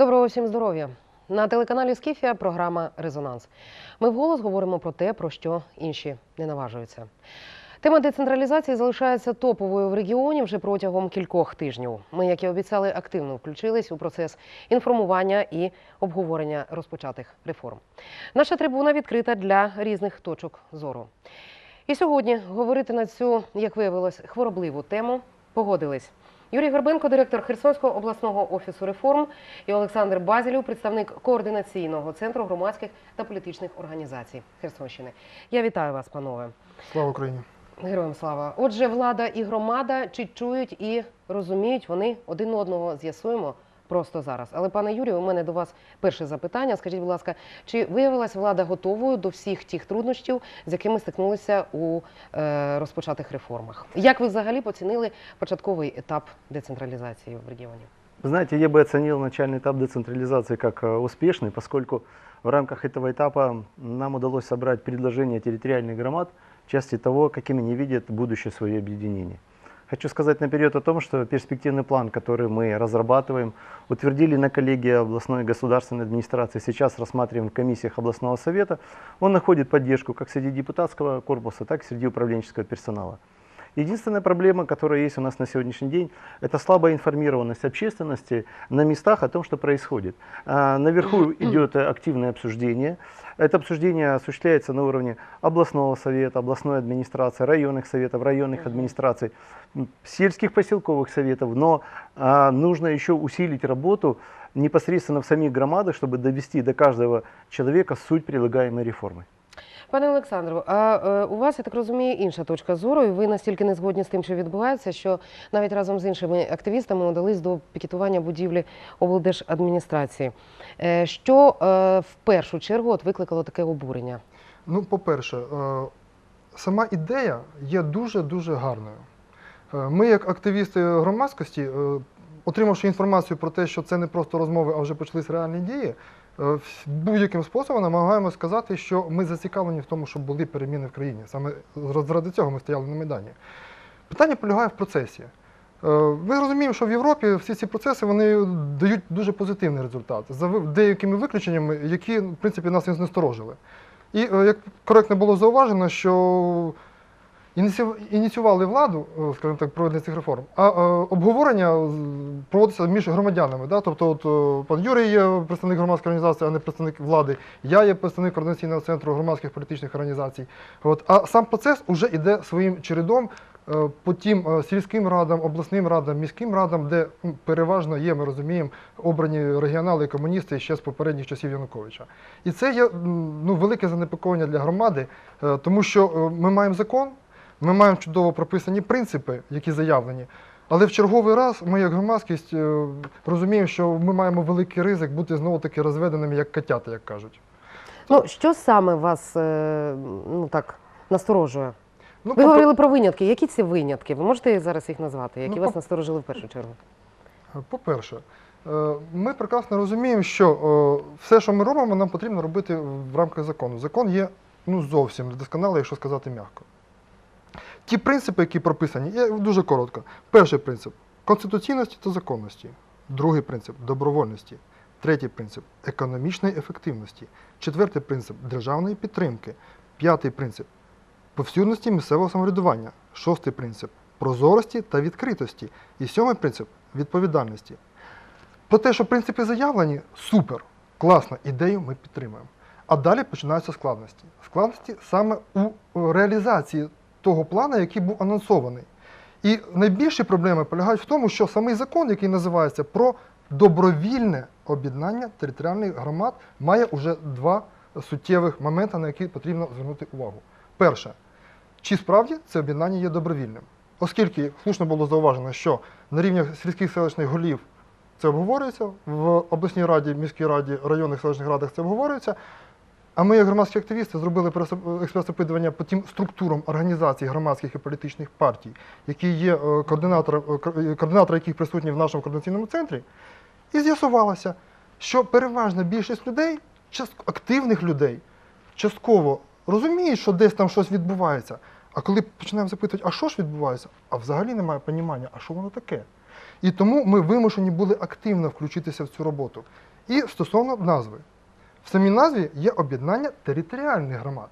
Доброго всім здоров'я! На телеканалі Скіфія програма Резонанс. Ми вголос говоримо про те, про що інші не наважуються. Тема децентралізації залишається топовою в регіоні вже протягом кількох тижнів. Ми, як і обіцяли, активно включились у процес інформування і обговорення розпочатих реформ. Наша трибуна відкрита для різних точок зору. І сьогодні говорити на цю, як виявилось, хворобливу тему погодились. Юрій Горбенко, директор Херсонського обласного офісу реформ, і Олександр Базілів, представник координаційного центру громадських та політичних організацій Херсонщини. Я вітаю вас, панове. Слава Україні! Героям слава. Отже, влада і громада чи чують і розуміють вони один одного з'ясуємо просто зараз. Але, пане Юрію, у мене до вас перше запитання. Скажіть, будь ласка, чи виявилась влада готовою до всіх тих труднощів, з якими стикнулися у е, розпочатих реформах? Як ви взагалі поцінили початковий етап децентралізації в регіоні? Вы знаете, я бы оценил начальный этап децентрализации как э, успешный, поскольку в рамках этого этапа нам удалось собрать предложения территориальных громад в части того, каким они видят будущее свое объединение. Хочу сказать наперед о том, что перспективный план, который мы разрабатываем, утвердили на коллегии областной государственной администрации, сейчас рассматриваем в комиссиях областного совета, он находит поддержку как среди депутатского корпуса, так и среди управленческого персонала. Единственная проблема, которая есть у нас на сегодняшний день, это слабая информированность общественности на местах о том, что происходит. А, Наверху идет активное обсуждение. Это обсуждение осуществляется на уровне областного совета, областной администрации, районных советов, районных администраций, сельских поселковых советов. Но а, нужно еще усилить работу непосредственно в самих громадах, чтобы довести до каждого человека суть предлагаемой реформы. Пане Олександру, а е, у вас, я так розумію, інша точка зору, і ви настільки не згодні з тим, що відбувається, що навіть разом з іншими активістами удались до пікетування будівлі облдержадміністрації. Е, Що е, в першу чергу от викликало таке обурення? Ну, по-перше, сама ідея є дуже-дуже гарною. Е, Ми, як активісти громадськості, отримавши інформацію про те, що це не просто розмови, а вже почались реальні дії, будь-яким способом намагаємося сказати, що ми зацікавлені в тому, щоб були переміни в країні. Саме заради цього ми стояли на Майдані. Питання полягає в процесі. Е, Ми розуміємо, що в Європі всі ці процеси вони дають дуже позитивний результат за деякими виключеннями, які в принципі нас і насторожили. І е, як коректно було зауважено, що ініціювали владу, е, скажімо так, проведення цих реформ, а е, обговорення проводиться між громадянами. Да? Тобто, от, е, пан Юрій є представник громадської організації, а не представник влади. Я є представник координаційного центру громадських політичних організацій. От, а сам процес вже йде своїм чередом по тим сільським радам, обласним радам, міським радам, де переважно є, ми розуміємо, обрані регіонали і комуністи ще з попередніх часів Януковича. І це є ну, велике занепокоєння для громади, тому що ми маємо закон, ми маємо чудово прописані принципи, які заявлені. Але в черговий раз ми, як громадськість, е, розуміємо, що ми маємо великий ризик бути знову таки розведеними, як котята, як кажуть. Ну, що саме вас е, ну, так насторожує? Ну, Ви попе- говорили про винятки. Які ці винятки? Ви можете зараз їх назвати? Які Ну, вас по- насторожили в першу чергу? По-перше, е, ми прекрасно розуміємо, що все, що ми робимо, нам потрібно робити в рамках закону. Закон є ну, зовсім недосконалий, якщо сказати м'яко. Ті принципи, які прописані, є дуже коротко. Перший принцип конституційності та законності. Другий принцип добровольності. Третій принцип економічної ефективності. Четвертий принцип державної підтримки. П'ятий принцип повсюдності місцевого самоврядування. Шостий принцип прозорості та відкритості. І сьомий принцип відповідальності. Про те, що принципи заявлені, супер, класно, ідею ми підтримуємо. А далі починаються складності. Складності саме у е, реалізації того плану, який був анонсований. І найбільші проблеми полягають в тому, що самий закон, який називається про добровільне об'єднання територіальних громад, має уже два суттєвих моменти, на які потрібно звернути увагу. Перше, чи справді це об'єднання є добровільним? Оскільки слушно було зауважено, що на рівні сільських селищних голів це обговорюється, в обласній раді, міській раді, районних селищних радах це обговорюється. А ми, як громадські активісти, зробили експрес-опитування по тим структурам організацій громадських і політичних партій, які є е, координатором, е, е, координатори яких присутні в нашому координаційному центрі. І з'ясувалося, що переважна більшість людей, активних людей, частково розуміють, що десь там щось відбувається. А коли починаємо запитувати, а що ж відбувається, а взагалі немає розуміння, а що воно таке. І тому ми вимушені були активно включитися в цю роботу. І стосовно назви. В самій назві є об'єднання територіальних громад.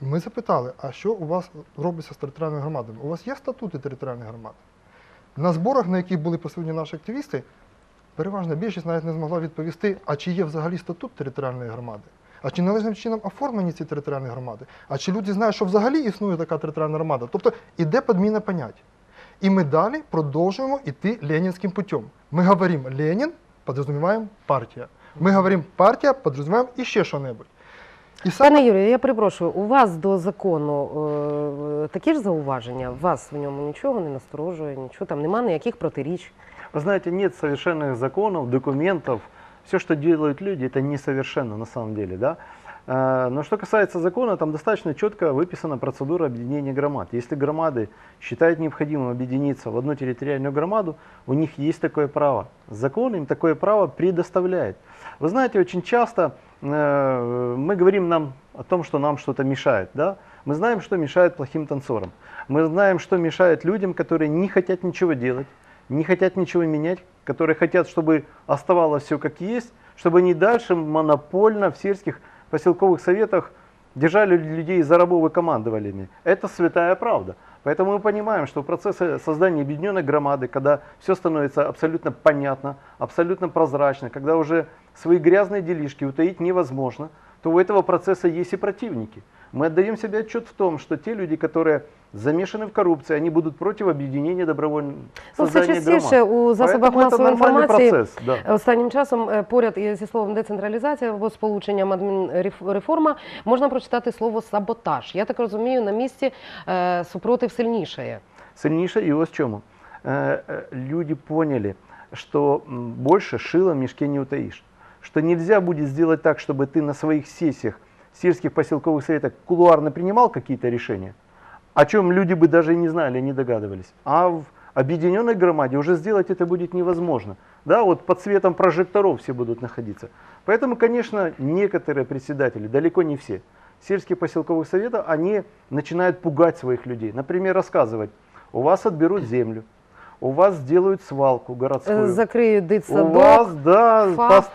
Ми запитали, а що у вас робиться з територіальними громадами? У вас є статути територіальних громад? На зборах, на яких були присутні наші активісти, переважна більшість навіть не змогла відповісти, а чи є взагалі статут територіальної громади, а чи належним чином оформлені ці територіальні громади, а чи люди знають, що взагалі існує така територіальна громада. Тобто іде підміна понять. І ми далі продовжуємо йти ленінським путем. Ми говоримо Ленін, подразумеваємо партія. Ми говоримо партія, подразумеваємо іще що-небудь. І саме Пане Юрію, я перепрошую, у вас до закону е, такі ж зауваження? Вас в ньому нічого не насторожує, нічого там нема ніяких протиріч. Вы знаете, нет совершенных законов, документов. Все, что делают люди, это несовершенно на самом деле. Да? Э, Но что касается закона, там достаточно четко выписана процедура объединения громад. Если громады считают необходимым объединиться в одну территориальную громаду, у них есть такое право. Закон им такое право предоставляет. Вы знаете, очень часто э, мы говорим нам о том, что нам что-то мешает. Да? Мы знаем, что мешает плохим танцорам. Мы знаем, что мешает людям, которые не хотят ничего делать, не хотят ничего менять, которые хотят, чтобы оставалось все как есть, чтобы они дальше монопольно в сельских поселковых советах держали людей за рабов и командовали ими. Это святая правда. Поэтому мы понимаем, что в процессе создания объединенной громады, когда все становится абсолютно понятно, абсолютно прозрачно, когда уже свои грязные делишки утаить невозможно, то у этого процесса есть и противники. Мы отдаем себе отчет в том, что те люди, которые замешаны в коррупции, они будут против объединения добровольного Ну, все создания частіше громад. у засобах Поэтому это масової нормальный інформації процесс. Да. Останнім часом е, поряд із- зі словом децентралізація або сполученням адмінреформа можна прочитати слово саботаж. Я так розумію, на місці е, супротив сильнішає. Сильнейшее и вот в чем. Э, э, Люди поняли, что м, больше шило в мешке не утаишь. Что нельзя будет сделать так, чтобы ты на своих сессиях, сельских поселковых советах кулуарно принимал какие-то решения, о чем люди бы даже и не знали, не догадывались. А в объединенной громаде уже сделать это будет невозможно. Да, вот под светом прожекторов все будут находиться. Поэтому, конечно, некоторые председатели, далеко не все, сельских поселковых советов, они начинают пугать своих людей. Например, рассказывать, у вас отберут землю, у вас сделают свалку городскую. Закриють У дитсадок. вас, да, пос-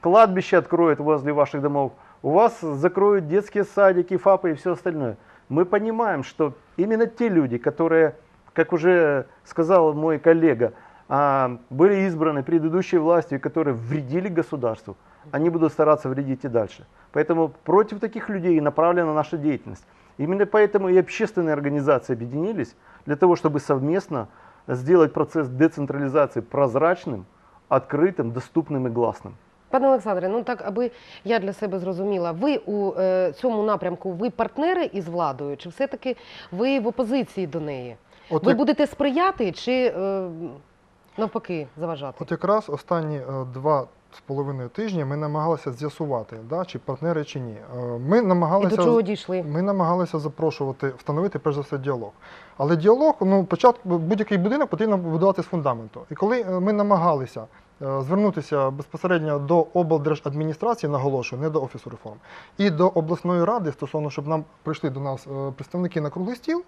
кладбище откроют возле ваших домов. У вас закроют детские садики, ФАПы и все остальное. Мы понимаем, что именно те люди, которые, как уже сказал мой коллега, а, были избраны предыдущей властью, которые вредили государству, они будут стараться вредить и дальше. Поэтому против таких людей направлена наша деятельность. Именно поэтому и общественные организации объединились для того, чтобы совместно сделать процесс децентрализации прозрачным, открытым, доступным и гласным. Пане Олександре, ну так аби я для себе зрозуміла, ви у е, цьому напрямку ви партнери із владою, чи все-таки ви в опозиції до неї? от, Ви як- будете сприяти чи е, навпаки заважати? от якраз останні е, два з половиною тижні ми намагалися з'ясувати, да, чи партнери, чи ні. Е, Ми І намагалися до чого дійшли? Ми намагалися запрошувати, встановити перш за все діалог. Але діалог, ну, початку будь-який будинок потрібно будувати з фундаменту. І коли е, ми намагалися е, звернутися безпосередньо до облдержадміністрації, наголошую, не до офісу реформ, і до обласної ради стосовно, щоб нам прийшли до нас представники на круглий стіл.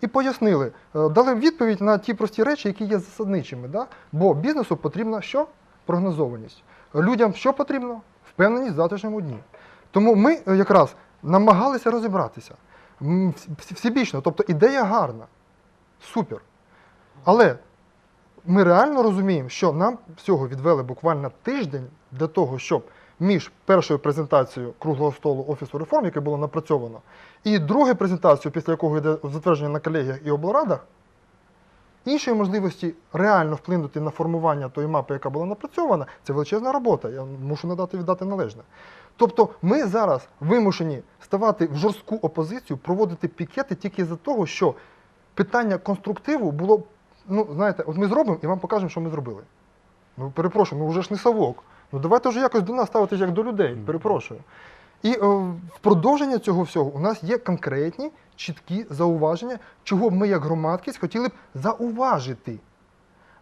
І пояснили, дали відповідь на ті прості речі, які є засадничими. Да? Бо бізнесу потрібна що? Прогнозованість. Людям що потрібно? Впевненість в завтрашньому дні. Тому ми е, якраз намагалися розібратися. Всебічно, тобто ідея гарна, супер. Але ми реально розуміємо, що нам всього відвели буквально тиждень для того, щоб між першою презентацією круглого столу Офісу реформ, яке було напрацьовано, і другою презентацією, після якого йде затвердження на колегіях і облрадах, іншої можливості реально вплинути на формування тої мапи, яка була напрацьована, це величезна робота. Я мушу надати віддати належне. Тобто ми зараз вимушені ставати в жорстку опозицію, проводити пікети тільки за того, що питання конструктиву було, ну знаєте, от ми зробимо і вам покажемо, що ми зробили. Ну, перепрошую, ну вже ж не совок. Ну давайте вже якось до нас ставитися як до людей. Перепрошую. І е, в продовження цього всього у нас є конкретні, чіткі зауваження, чого б ми, як громадськість, хотіли б зауважити.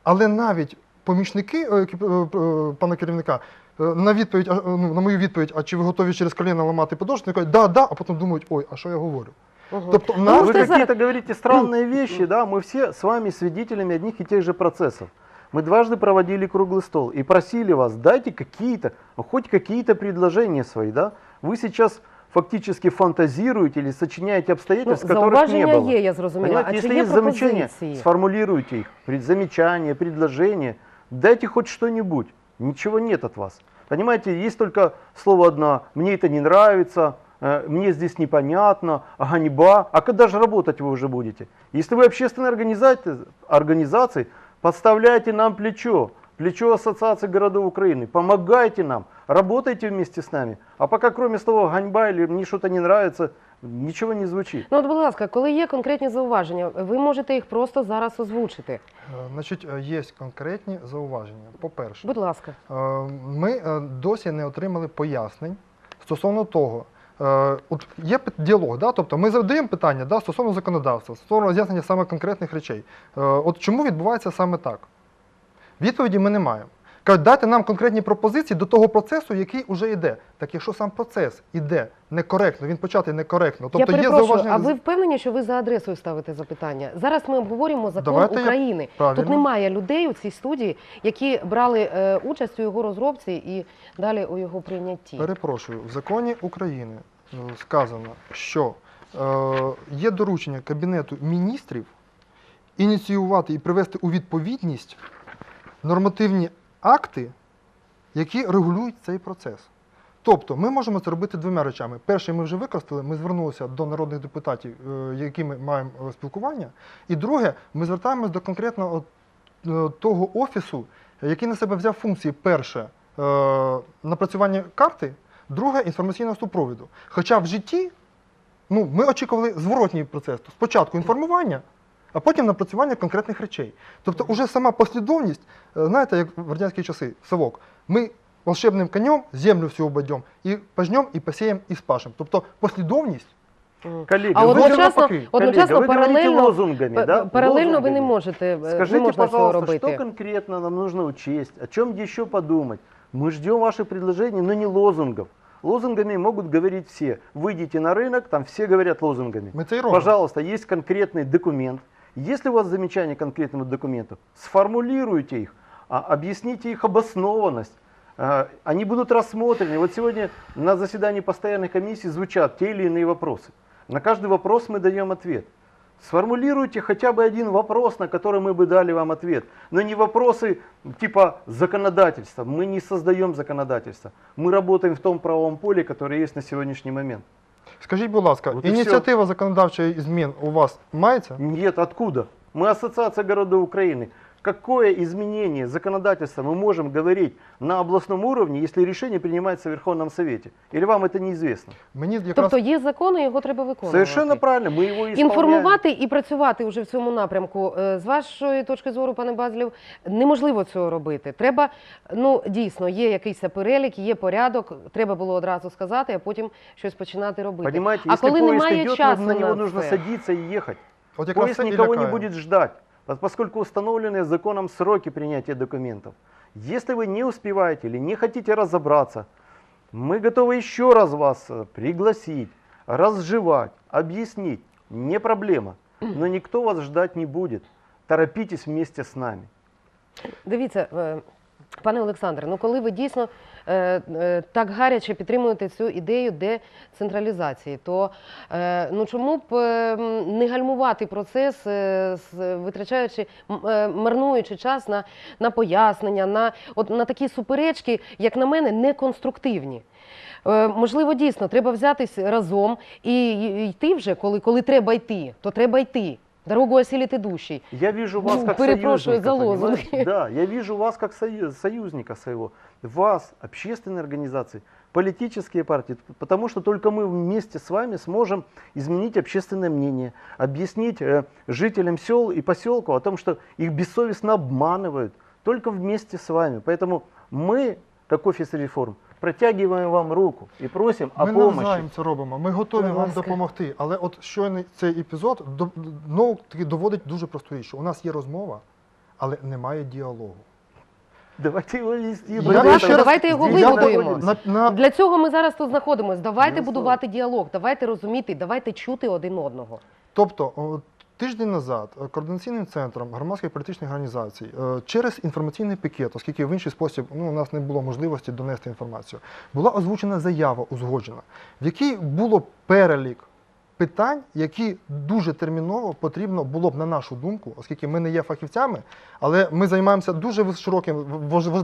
Але навіть помічники е, які, е, е, пана керівника е, на відповідь, а, е, ну, на мою відповідь, а чи ви готові через коліна ламати подошву, вони кажуть, да, да, а потім думають, ой, а що я говорю? Мгм. Тобто в Ну, нас Вы что за- какие-то говорите странные вещи, да, мы все с вами свидетелями одних и тех же процессов. Мы дважды проводили круглый стол и просили вас, дайте какие-то, ну, хоть какие-то предложения свои, да. Вы сейчас фактически фантазируете или сочиняете Ну, обстоятельства, которых не зауваження было. є, я зрозуміла. Понимаете, А чи если є есть замечания, пропозиції? сформулируйте их. Пред- Замечания, предложения. Дайте хоть что-нибудь. Ничего нет от вас. Понимаете, есть только слово одно. Мне это не нравится, э, мне здесь непонятно, ганьба. А когда же работать вы уже будете? Если вы общественная организация, организации, подставляйте нам плечо. Плечо Ассоциации городов Украины. Помогайте нам, Работайте вместе с нами. А пока кроме слова ганьба или мне что-то не нравится, ничего не звучит. Ну, от, будь ласка, коли є конкретні зауваження, ви можете їх просто зараз озвучити. Е, Значить, е, є конкретні зауваження. По-перше, Будь ласка. Е, Ми досі не отримали пояснень стосовно того. От є діалог, да? тобто ми задаємо питання да, стосовно законодавства, стосовно роз'яснення саме конкретних речей. От чому відбувається саме так? Відповіді ми не маємо. Кажуть, дайте нам конкретні пропозиції до того процесу, який вже йде. Так якщо сам процес іде некоректно, він початий некоректно, тобто я є зауваження. а ви впевнені, що ви за адресою ставите запитання? Зараз ми обговорюємо закон Давайте України. Правильно. Тут немає людей у цій студії, які брали е, участь у його розробці і далі у його прийнятті. Перепрошую, в законі України е, сказано, що е, є доручення Кабінету міністрів ініціювати і привести у відповідність нормативні акти, які регулюють цей процес. Тобто ми можемо це робити двома речами. Перше, ми вже використали, ми звернулися до народних депутатів, е, якими маємо е, спілкування. І друге, ми звертаємось до конкретно е, того офісу, який на себе взяв функції перше напрацювання карти, друге інформаційного супровіду. Хоча в житті ну, ми очікували зворотній процес. Спочатку інформування, а потім напрацювання конкретних речей. Тобто, уже сама послідовність, е, знаєте, як в радянські часи, совок, ми волшебним конем землю всю обойдем, і пожнем, і посіємо, і спашем. Тобто послідовність Мгм. Коллеги, А вы одночасно, навпаки. одночасно Коллега, вы говорите паралельно, лозунгами, пе- да? паралельно ви не Лозунгами. можете, е, не Скажите, можна цього пожалуйста, робити. что конкретно нам нужно учесть, о чем еще подумать? Мы ждем ваших предложений, но не лозунгов. Лозунгами могут говорить все. Выйдите на рынок, там все говорят лозунгами. ми це і робимо. Пожалуйста, есть конкретный документ. если у вас замечания к конкретному документу, сформулируйте их, а, объясните их обоснованность. А, Они будут рассмотрены. Вот сегодня на заседании постоянной комиссии звучат те или иные вопросы. На каждый вопрос мы даем ответ. Сформулируйте хотя бы один вопрос, на который мы бы дали вам ответ. Но не вопросы типа законодательства. Мы не создаем законодательство. Мы работаем в том правовом поле, которое есть на сегодняшний момент. Скажіть, будь ласка, От і ініціатива законодавчої змін у вас мається? Нет, откуда? Мы Ассоциация городов Украины Какое изменение законодательства мы можем говорить на областном уровне, если решение принимается в Верховном Совете? Или вам это неизвестно? Мені якраз Тобто є закон, і його треба виконувати. Совершенно правильно, мы его исполняем. Інформувати і працювати вже в цьому напрямку. Е, З вашої точки зору, пане Базлів, неможливо цього робити. Треба, ну дійсно, є якийсь перелік, є порядок. Треба було одразу сказати, а потім щось починати робити. Понимаете, А если коли поезд немає идет, часу на него на нужно це? садиться и ехать. от якраз Поезд це і никого не лякає. будет ждать, пос- Поскольку установлены законом сроки принятия документов. Если вы не успеваете или не хотите разобраться, мы готовы еще раз вас э, пригласить, разжевать, объяснить. Не проблема. Но никто вас ждать не будет. Торопитесь вместе с нами. Дивіться, пане Олександре, ну коли ви дійсно так гаряче підтримуєте цю ідею децентралізації, то е, ну чому б е, не гальмувати процес, е, витрачаючи е, марнуючи час на, на пояснення, на от на такі суперечки, як на мене, неконструктивні. Е, Можливо, дійсно, треба взятись разом і йти вже, коли, коли треба йти, то треба йти. Дорогу осіліти душі. Я вижу вас Ну, как перепрошую союзника, за лозунги. понимаете? Да, я вижу вас как сою- союзника своего. Вас, общественные организации, политические партии. Потому что только мы вместе с вами сможем изменить общественное мнение, объяснить э, жителям сел и поселков о том, что их бессовестно обманывают. Только вместе с вами. Поэтому мы, как офис реформ, протягиваем вам руку и просим о Ми помощи. навзаєм це робимо. Ми готові Будь вам ласка. допомогти. Але от щойно цей епізод до- знову таки доводить дуже просту річ, що у нас є розмова, але немає діалогу. Давайте его вести. Будь ласка, ще раз- давайте його Я вибудуємо. на, на, Для цього ми зараз тут знаходимося. Давайте будувати діалог, давайте розуміти, давайте чути один одного. Тобто, о, тиждень назад е, координаційним центром громадських політичних організацій е, через інформаційний пікет, оскільки в інший спосіб ну, у нас не було можливості донести інформацію, була озвучена заява узгоджена, в якій було перелік питань, які дуже терміново потрібно було б, на нашу думку, оскільки ми не є фахівцями, але ми займаємося дуже широким,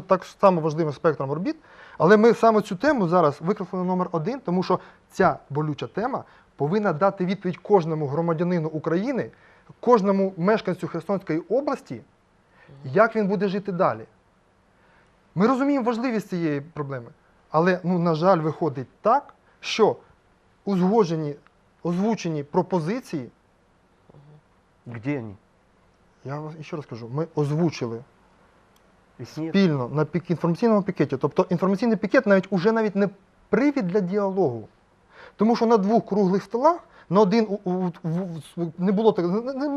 так само важливим спектром робіт. Але ми саме цю тему зараз викреслили номер один, тому що ця болюча тема повинна дати відповідь кожному громадянину України, кожному мешканцю Херсонської області, як він буде жити далі. Ми розуміємо важливість цієї проблеми, але, ну, на жаль, виходить так, що узгоджені, озвучені пропозиції, Где они? я вам ще раз кажу, ми озвучили спільно на пік інформаційному пікеті. Тобто інформаційний пікет навіть уже навіть не привід для діалогу. Тому що на двох круглих столах на один в- в- не було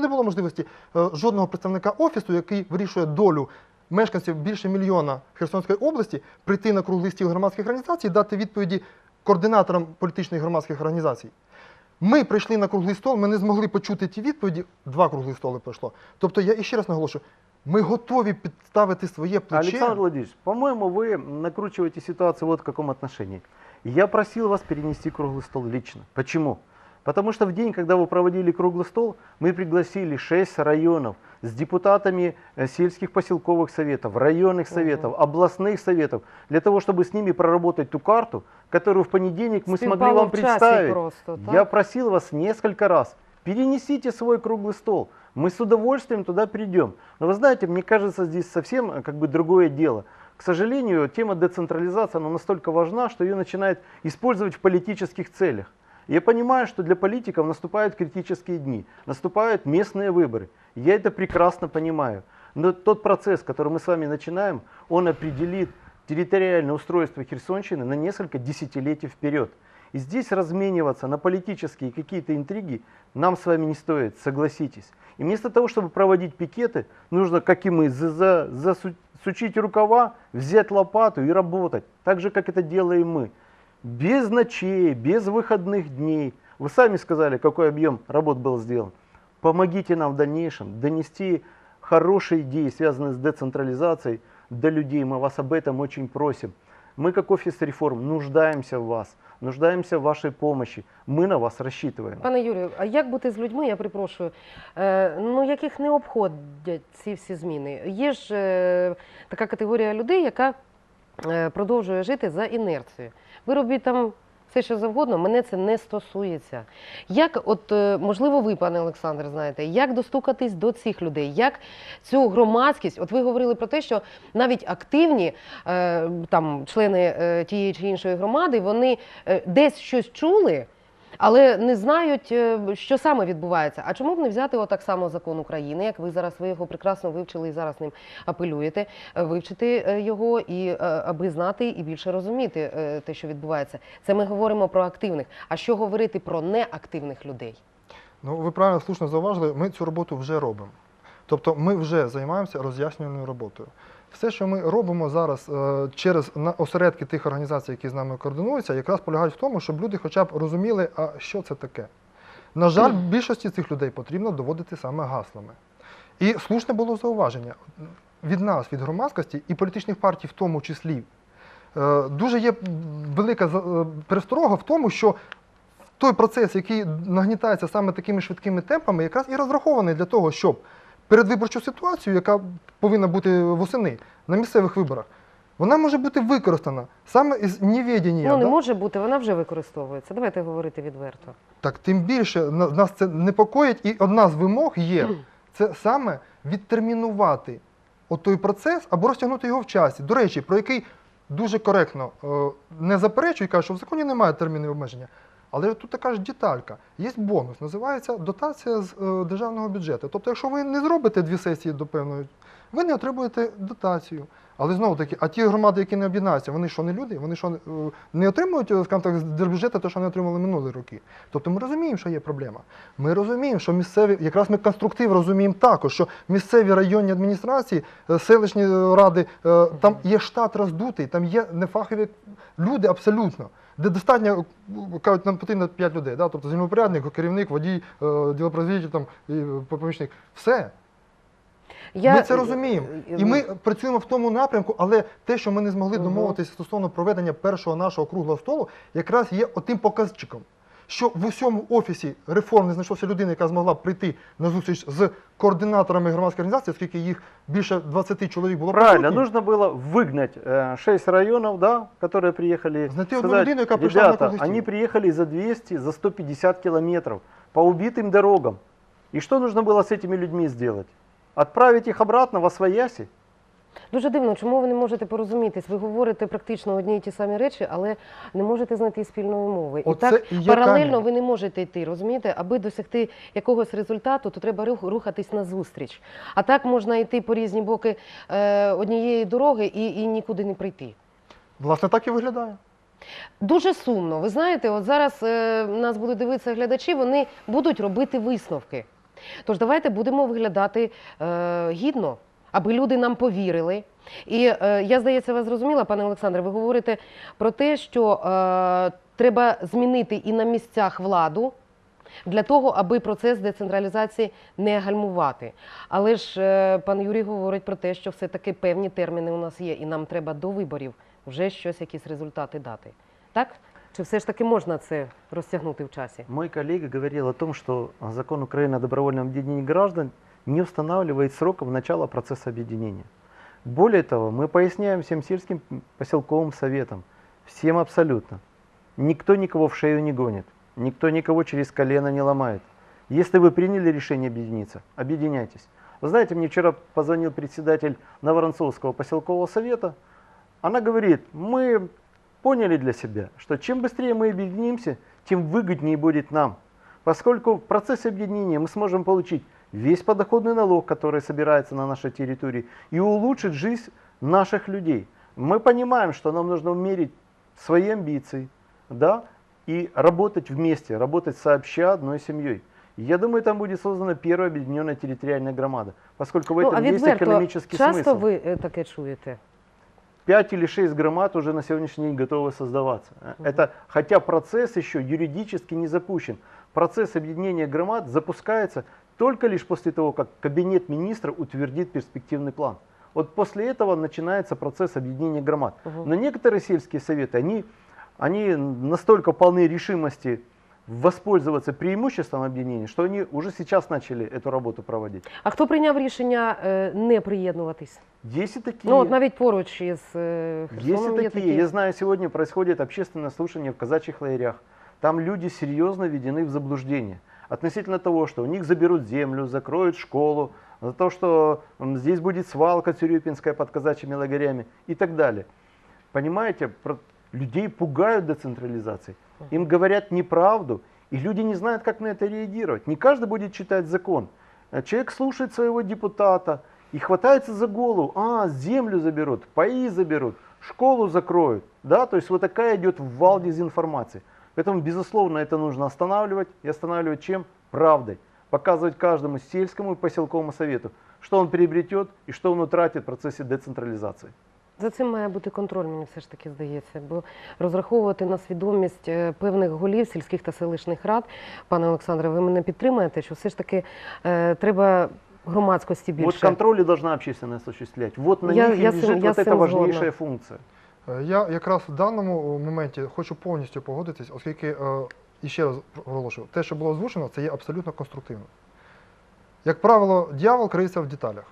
не, було можливості е, жодного представника офісу, який вирішує долю мешканців більше мільйона Херсонської області, прийти на круглий стіл громадських організацій і дати відповіді координаторам політичних громадських організацій. Ми прийшли на круглий стол, ми не змогли почути ті відповіді. Два круглі столи пройшло. Тобто я іще раз наголошую, ми готові підставити своє плече. Александр Владимирович, по-моему, вы накручиваете ситуацию вот в каком отношении. Я просил вас перенести круглый стол лично. Почему? Потому что в день, когда вы проводили круглый стол, мы пригласили 6 районов с депутатами э, сельских поселковых советов, районных советов, областных советов, для того, чтобы с ними проработать ту карту, которую в понедельник мы смогли вам представить. просто? Я просил вас несколько раз, перенесите свой круглый стол. Мы с удовольствием туда придем. Но вы знаете, мне кажется, здесь совсем э, как бы другое дело. К сожалению, тема децентрализации, она настолько важна, что ее начинают использовать в политических целях. Я понимаю, что для политиков наступают критические дни, наступают местные выборы. Я это прекрасно понимаю. Но тот процесс, который мы с вами начинаем, он определит территориальное устройство Херсонщины на несколько десятилетий вперед. И здесь размениваться на политические какие-то интриги нам с вами не стоит, согласитесь. И вместо того, чтобы проводить пикеты, нужно, как и мы, за- за- засучить рукава, взять лопату и работать, так же, как это делаем мы. Без ночей, без выходных дней. Вы сами сказали, какой объем работ был сделан. Помогите нам в дальнейшем донести хорошие идеи, связанные с децентрализацией, до людей. Мы вас об этом очень просим. Мы, как офис реформ, нуждаемся в вас, нуждаемся в вашей помощи. Мы на вас рассчитываем. Пане Юрію, а як бути з людьми, я припрошую, е, ну яких не обходять ці всі зміни? Є ж е, така категорія людей, яка е, продовжує жити за інерцією. Ви робіть там все, що завгодно, мене це не стосується. Як, от, е, можливо, ви, пане Олександр, знаєте, як достукатись до цих людей? Як цю громадськість? От ви говорили про те, що навіть активні е, там, члени е, тієї чи іншої громади, вони десь щось чули, але не знають, е, що саме відбувається. А чому б не взяти отак само закон України, як ви зараз ви його прекрасно вивчили і зараз ним апелюєте, е, вивчити е, його і аби знати і більше розуміти те, що відбувається. Це ми говоримо про активних. А що говорити про неактивних людей? Ну, ви правильно слушно зауважили, ми цю роботу вже робимо. Тобто ми вже займаємося роз'яснювальною роботою. Все, що ми робимо зараз е, через осередки тих організацій, які з нами координуються, якраз полягають в тому, щоб люди хоча б розуміли, а що це таке. На жаль, більшості цих людей потрібно доводити саме гаслами. І слушне було зауваження від нас, від громадськості і політичних партій, в тому числі. Е, Дуже є велика е, пересторога в тому, що той процес, який нагнітається саме такими швидкими темпами, якраз і розрахований для того, щоб передвиборчу ситуацію, яка повинна бути восени на місцевих виборах, вона може бути використана саме із невідіння. ну не да? може бути, вона вже використовується. Давайте говорити відверто. Так тим більше нас це непокоїть, і одна з вимог є це саме відтермінувати той процес або розтягнути його в часі. До речі, про який дуже коректно е, не заперечують, кажуть, що в законі немає термінів обмеження. Але тут така ж деталька. Є бонус, називається дотація з е, державного бюджету. Тобто, якщо ви не зробите дві сесії до певної, ви не отримуєте дотацію. Але знову таки, а ті громади, які не об'єднаються, вони що не люди? Вони що не- отримують, е, скажімо так, з держбюджету те, що вони отримали минулі роки. Тобто ми розуміємо, що є проблема. Ми розуміємо, що місцеві, якраз ми конструктив розуміємо також, що місцеві районні адміністрації, е, селищні ради, е, там є штат роздутий, там є нефахові люди абсолютно. Де достатньо, кажуть, нам потрібно 5 людей, да? тобто землепорядник, керівник, водій, е, там, і помічник. Все. Я, Ми це розуміємо. е, І ми працюємо в тому напрямку, але те, що ми не змогли Мгм. домовитися стосовно проведення першого нашого круглого столу, якраз є отим показчиком. Що в усьому офісі реформ не знайшлося людина, яка змогла б прийти на зустріч з координаторами громадської організації, оскільки їх більше 20 чоловік було Правильно, присутні. нужно было выгнать э, шесть районов, да, которые приехали. Знайти одну сказать, людину, яка прийшла на Ребята, круглий стіл». они приехали за 200, за 150 километров по убитым дорогам. И что нужно было с этими людьми сделать? Отправить их обратно во Свояси? Дуже дивно, чому ви не можете порозумітись? Ви говорите практично одні й ті самі речі, але не можете знайти спільної мови. І Оце так і є паралельно камінь. ви не можете йти, розумієте? Аби досягти якогось результату, то треба рух- рухатись на зустріч. А так можна йти по різні боки е, однієї дороги і, і нікуди не прийти. Власне, так і виглядає. Дуже сумно. Ви знаєте, от зараз е, нас будуть дивитися глядачі, вони будуть робити висновки. Тож давайте будемо виглядати е, гідно, аби люди нам повірили. І е, я, здається, вас зрозуміла, пане Олександре, ви говорите про те, що е, треба змінити і на місцях владу. Для того, аби процес децентралізації не гальмувати. Але ж е, пан Юрій говорить про те, що все-таки певні терміни у нас є, і нам треба до виборів вже щось, якісь результати дати. Так? Чи все ж таки можна це розтягнути в часі? Мой коллега говорил о том, что закон Украины о добровольном объединении граждан не устанавливает сроков начала процесса объединения. Более того, мы поясняем всем сельским поселковым советам, всем абсолютно, никто никого в шею не гонит, никто никого через колено не ломает. Если вы приняли решение объединиться, объединяйтесь. Вы знаете, мне вчера позвонил председатель Новоронцовского поселкового совета. Она говорит, мы поняли для себя, что чем быстрее мы объединимся, тем выгоднее будет нам. Поскольку в процессе объединения мы сможем получить весь подоходный налог, который собирается на нашей территории, и улучшить жизнь наших людей. Мы понимаем, что нам нужно умерить свои амбиции, да, и работать вместе, работать сообща одной семьей. Я думаю, там будет создана первая объединенная территориальная громада, поскольку в ну, этом а есть экономический часто смысл. ви е, таке чуєте? 5 или 6 громад уже на сегодняшний день готовы создаваться. Мгм. Это, хотя процесс еще юридически не запущен. Процесс объединения громад запускается только лишь после того, как Кабинет министров утвердит перспективный план. Вот после этого начинается процесс объединения громад. Мгм. Но некоторые сельские советы, они, они настолько полны решимости воспользоваться преимуществом объединения, что они уже сейчас начали эту работу проводить. А хто прийняв рішення е, не приєднуватись? Есть и такие. Ну, от навіть поруч із е, Есть и Херсоном є такие. такі. Я знаю, сегодня происходит общественное слушание в казачьих лагерях. Там люди серьезно введены в заблуждение относительно того, что у них заберут землю, закроют школу, за то, что м, здесь будет свалка Тюрюпинская под казачьими лагерями и так далее. Понимаете, про- людей пугают децентрализацией. Им говорят неправду, и люди не знают, как на это реагировать. Не каждый будет читать закон. Э, Человек слушает своего депутата и хватается за голову. А, землю заберут, паи заберут, школу закроют. Да? То есть вот такая идет вал дезинформации. Поэтому, безусловно, это нужно останавливать. И останавливать чем? Правдой. Показывать каждому сельскому и поселковому совету, что он приобретет и что он утратит в процессе децентрализации. За цим має бути контроль, мені все ж таки здається, бо розраховувати на свідомість е, певних голів сільських та селищних рад, пане Олександре, ви мене підтримаєте, що все ж таки е, треба громадськості більше. Вот контроль и должна общественность осуществлять. Вот на Я- них я лежит я вот эта важнейшая згодна. Е, Я якраз в даному моменті хочу повністю погодитись, оскільки, е, і ще раз проголошую, те, що було озвучено, це є абсолютно конструктивно. Як правило, дьявол криється в деталях.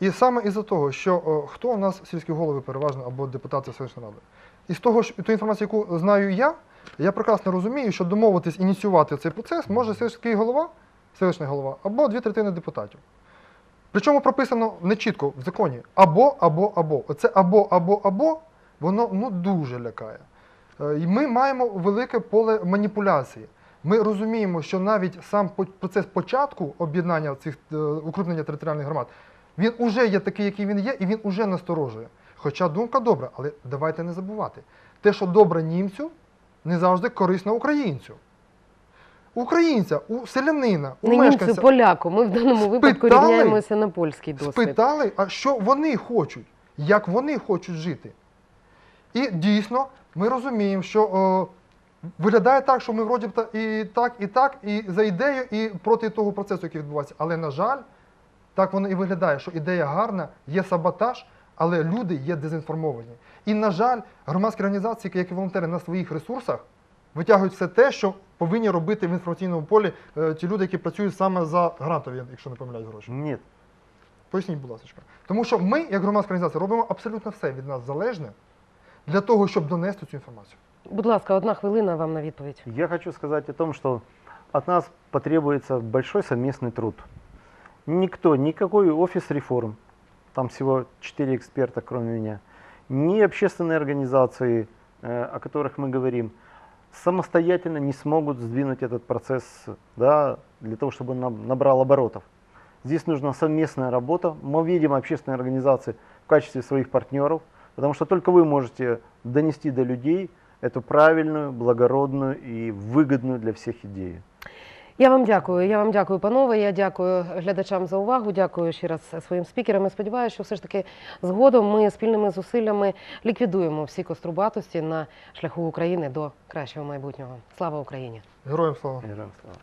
І саме із-за того, що е, хто у нас сільські голови переважно або депутати селищної ради. І з того ж ту інформацію, яку знаю я, я прекрасно розумію, що домовитись ініціювати цей процес може сільський голова, селищний голова або дві третини депутатів. Причому прописано не чітко в законі або, або, або. Оце або, або, або, воно ну, дуже лякає. Е, І ми маємо велике поле маніпуляції. Ми розуміємо, що навіть сам процес початку об'єднання цих е, укрупнення територіальних громад Він уже є такий, який він є, і він уже насторожує. Хоча думка добра, але давайте не забувати. Те, що добре німцю, не завжди корисно українцю. Українця, у селянина, у Не німцю, поляку. Ми в даному випадку Спитали? рівняємося на польський досвід. спитали, а що вони хочуть, як вони хочуть жити. І дійсно, ми розуміємо, що о, виглядає так, що ми вроді і так, і так, і за ідею, і проти того процесу, який відбувається. Але, на жаль, так воно і виглядає, що ідея гарна, є саботаж, але люди є дезінформовані. І, на жаль, громадські організації, як і волонтери на своїх ресурсах, витягують все те, що повинні робити в інформаційному полі е, ті люди, які працюють саме за грантові, якщо не помиляють гроші. Нет. Поясніть, будь ласка. Тому що ми, як громадська організація, робимо абсолютно все від нас залежне для того, щоб донести цю інформацію. Будь ласка, одна хвилина вам на відповідь. Я хочу сказать о том, что от нас потребуется большой совместный труд. Никто, никакой офис реформ, там всего четыре эксперта, кроме меня, ни общественные организации, э, о которых мы говорим, самостоятельно не смогут сдвинуть этот процесс да, для того, чтобы он наб- набрал оборотов. Здесь нужна совместная работа. Мы видим общественные организации в качестве своих партнеров, потому что только вы можете донести до людей эту правильную, благородную и выгодную для всех идею. Я вам дякую. Я вам дякую, панове. Я дякую глядачам за увагу. Дякую ще раз своїм спікерам. І сподіваюся, що все ж таки згодом ми спільними зусиллями ліквідуємо всі кострубатості на шляху України до кращого майбутнього. Слава Україні! Героям слава! Героям слава.